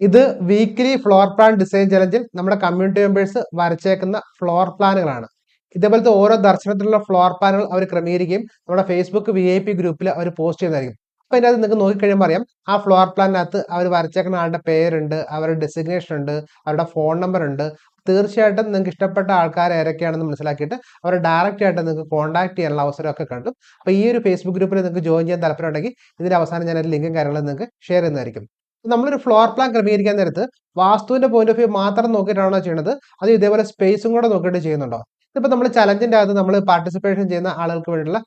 ഇത് weekly floor plan design ചലഞ്ചിൽ നമ്മുടെ കമ്മ്യൂണിറ്റി മെമ്പേഴ്സ് വരച്ചേക്കുന്ന ഫ്ലോർ പ്ലാനുകളാണ് ഇതേപോലത്തെ ഓരോ ദർശനത്തിലുള്ള ഫ്ലോർ പ്ലാനുകൾ അവർ ക്രമീകരിക്കുകയും നമ്മുടെ ഫേസ്ബുക്ക് വി ഐ പി ഗ്രൂപ്പിൽ അവർ പോസ്റ്റ് ചെയ്യുന്നതായിരിക്കും. അപ്പൊ അതിനകത്ത് നിങ്ങൾക്ക് നോക്കിക്കഴിയുമ്പോൾ അറിയാം ആ ഫ്ലോർ പ്ലാനിനകത്ത് അവർ വരച്ചേക്കുന്ന ആളുടെ പേരുണ്ട് അവരുടെ ഡെസിഗ്നേഷൻ ഉണ്ട് അവരുടെ ഫോൺ നമ്പർ ഉണ്ട്. തീർച്ചയായിട്ടും നിങ്ങൾക്ക് ഇഷ്ടപ്പെട്ട ആൾക്കാർ ആരൊക്കെയാണെന്ന് മനസ്സിലാക്കിയിട്ട് അവരെ ഡയറക്റ്റ് ആയിട്ട് നിങ്ങൾക്ക് കോൺടാക്ട് ചെയ്യാനുള്ള അവസരമൊക്കെ കണ്ടു അപ്പോൾ ഈ ഒരു ഫേസ്ബുക്ക് ഗ്രൂപ്പിൽ നിങ്ങൾക്ക് ജോയിൻ ചെയ്യാൻ താല്പര്യമുണ്ടെങ്കിൽ ഇതിന്റെ അവസാനം ഞാൻ ലിങ്കും കാര്യങ്ങളും നിങ്ങൾക്ക് ഷെയർ ചെയ്യുന്നതായിരിക്കും. നമ്മളൊരു ഫ്ലോർ പ്ലാൻ ക്രമീകരിക്കാൻ നേരത്ത് വാസ്തുവിന്റെ പോയിന്റ് ഓഫ് വ്യൂ മാത്രം നോക്കിയിട്ടാണോ ചെയ്യുന്നത് അത് ഇതേപോലെ സ്പേസും കൂടെ നോക്കിയിട്ട് ചെയ്യുന്നുണ്ടോ? ഇതിപ്പോൾ നമ്മൾ ചലഞ്ചിന്റെ അകത്ത് നമ്മൾ പാർട്ടിസിപ്പേഷൻ ചെയ്യുന്ന ആളുകൾക്ക് വേണ്ടിയുള്ള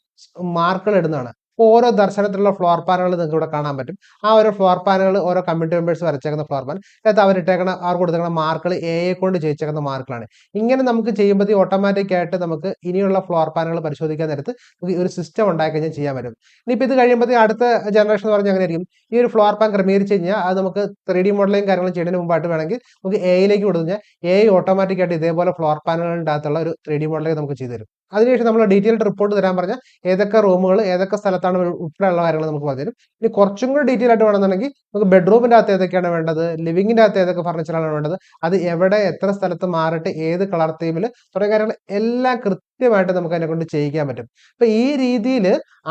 മാർക്കുകൾ ഇടുന്നതാണ്. ഓരോ ദർശനത്തിലുള്ള ഫ്ലോർ പാനുകൾ നിങ്ങൾക്ക് ഇവിടെ കാണാൻ പറ്റും. ആ ഓരോ ഫ്ലോർ പാനുകൾ ഓരോ കമ്മിറ്റി മെമ്പേഴ്സ് വരച്ചേക്കുന്ന ഫ്ലോർ പാൻ അതായത് അവരിട്ടേക്കണ അവർ കൊടുത്തേക്കുന്ന മാർക്കുകൾ എ കൊണ്ട് ജയിച്ചേക്കുന്ന മാർക്കുകളാണ് ഇങ്ങനെ നമുക്ക് ചെയ്യുമ്പോൾ ഓട്ടോമാറ്റിക് ആയിട്ട് നമുക്ക് ഇനിയുള്ള ഫ്ലോർ പാനുകൾ പരിശോധിക്കാൻ നേരത്ത് നമുക്ക് ഒരു സിസ്റ്റം ഉണ്ടാക്കി കഴിഞ്ഞാൽ ചെയ്യാൻ പറ്റും. ഇനിയിപ്പോൾ ഇത് കഴിയുമ്പോൾ അടുത്ത ജനറേഷൻ എന്ന് പറഞ്ഞാൽ അങ്ങനെ ആയിരിക്കും ഈ ഒരു ഫ്ലോർ പാൻ ക്രമീകരിച്ച് കഴിഞ്ഞാൽ അത് നമുക്ക് ത്രീ ഡി മോഡലിംഗ് കാര്യങ്ങളും ചെയ്യുന്നതിന് മുമ്പായിട്ട് വേണമെങ്കിൽ നമുക്ക് എയിലേക്ക് കൊടുത്തു കഴിഞ്ഞാൽ എ ഓട്ടോമാറ്റിക് ആയിട്ട് ഇതേപോലെ ഫ്ലോർ പ്ലാനുകളുടെ അകത്തുള്ള ഒരു ത്രീ ഡി മോഡലിംഗ് നമുക്ക് ചെയ്തു തരും. അതിനുശേഷം നമ്മൾ ഡീറ്റെയിൽഡ് റിപ്പോർട്ട് തരാൻ പറഞ്ഞാൽ ഏതൊക്കെ റൂമുകൾ ഏതൊക്കെ സ്ഥലത്താണ് ഉൾപ്പെടെയുള്ള കാര്യങ്ങൾ നമുക്ക് പറഞ്ഞുതരും ഇനി കുറച്ചും കൂടി ഡീറ്റെയിൽ ആയിട്ട് വേണമെന്നുണ്ടെങ്കിൽ നമുക്ക് ബെഡ്റൂമിന്റെ അകത്ത് ഏതൊക്കെയാണ് വേണ്ടത് ലിവിങ്ങിന്റെ അകത്ത് ഏതൊക്കെ ഫർണിച്ചറാണ് വേണ്ടത് അത് എവിടെ എത്ര സ്ഥലത്ത് മാറിയിട്ട് ഏത് കളർ തീമിൽ തുടങ്ങിയ കാര്യങ്ങൾ എല്ലാം കൃത്യമായിട്ട് നമുക്ക് അതിനെ കൊണ്ട് ചെയ്യിക്കാൻ പറ്റും. അപ്പൊ ഈ രീതിയിൽ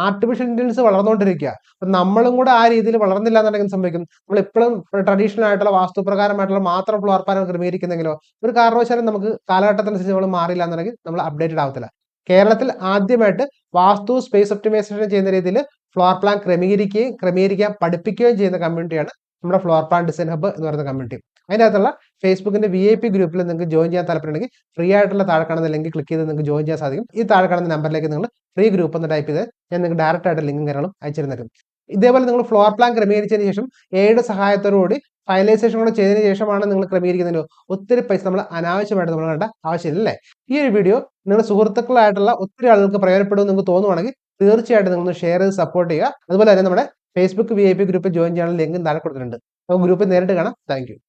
ആർട്ടിഫിഷ്യൽ ഇന്റലിജൻസ് വളർന്നുകൊണ്ടിരിക്കുക അപ്പൊ നമ്മളും കൂടെ ആ രീതിയിൽ വളർന്നില്ല എന്നുണ്ടെങ്കിൽ സംഭവിക്കും? നമ്മൾ ഇപ്പോഴും ട്രഡീഷണൽ ആയിട്ടുള്ള വാസ്തുപ്രകാരമായിട്ടുള്ള മാത്രം ഫ്ലോർ പാനൽ ക്രമീകരിക്കുന്നെങ്കിലോ ഒരു കാരണവശാലും നമുക്ക് കാലഘട്ടത്തിനനുസരിച്ച് നമ്മൾ മാറില്ല എന്നുണ്ടെങ്കിൽ നമ്മൾ അപ്ഡേറ്റഡ് ആവത്തില്ല. കേരളത്തിൽ ആദ്യമായിട്ട് വാസ്തു സ്പേസ് ഒപ്റ്റിമൈസേഷൻ ചെയ്യുന്ന രീതിയിൽ ഫ്ലോർ പ്ലാൻ ക്രമീകരിക്കുകയും ക്രമീകരിക്കാൻ പഠിപ്പിക്കുകയും ചെയ്യുന്ന കമ്മ്യൂണിറ്റിയാണ് നമ്മുടെ ഫ്ലോർ പ്ലാൻ ഡിസൈൻ ഹബ്ബ് എന്ന് പറയുന്ന കമ്മ്യൂണിറ്റി അതിനകത്തുള്ള ഫേസ്ബുക്കിന്റെ വി ഐ പി ഗ്രൂപ്പിൽ നിങ്ങൾക്ക് ജോയിൻ ചെയ്യാൻ താല്പര്യമുണ്ടെങ്കിൽ ഫ്രീ ആയിട്ടുള്ള താഴെ കാണുന്ന ലിങ്ക് ക്ലിക്ക് ചെയ്ത് നിങ്ങൾക്ക് ജോയിൻ ചെയ്യാൻ സാധിക്കും. ഈ താഴെ കാണുന്ന നമ്പറിലേക്ക് നിങ്ങൾ ഫ്രീ ഗ്രൂപ്പ് എന്ന് ടൈപ്പ് ചെയ്ത് ഞാൻ നിങ്ങൾക്ക് ഡയറക്റ്റ് ആയിട്ട് ലിങ്കും കാര്യങ്ങളും അയച്ചിരുന്നേക്കും ഇതേപോലെ നിങ്ങൾ ഫ്ലോർ പ്ലാൻ ക്രമീകരിച്ചതിന് ശേഷം ഏഴ് സഹായത്തോടുകൂടി ഫൈനലൈസേഷൻ കൂടെ ചെയ്തതിന് ശേഷമാണ് നിങ്ങൾ ക്രമീകരിക്കുന്നതിന് ഒത്തിരി പൈസ നമ്മൾ അനാവശ്യമായിട്ട് നമ്മൾ കണ്ട ആവശ്യമില്ലല്ലേ ഈ ഒരു വീഡിയോ നിങ്ങളുടെ സുഹൃത്തുക്കളായിട്ടുള്ള ഒത്തിരി ആളുകൾക്ക് പ്രയോജനപ്പെടും നിങ്ങൾക്ക് തോന്നുവാണെങ്കിൽ തീർച്ചയായിട്ടും നിങ്ങൾ ഷെയർ ചെയ്ത് സപ്പോർട്ട് ചെയ്യുക. അതുപോലെ തന്നെ നമ്മുടെ ഫേസ്ബുക്ക് വി ഐ പി ഗ്രൂപ്പിൽ ജോയിൻ ചെയ്യാനുള്ള ലിങ്ക് താഴെ കൊടുത്തിട്ടുണ്ട്. അപ്പോൾ ഗ്രൂപ്പിൽ നേരിട്ട് കാണാം. താങ്ക്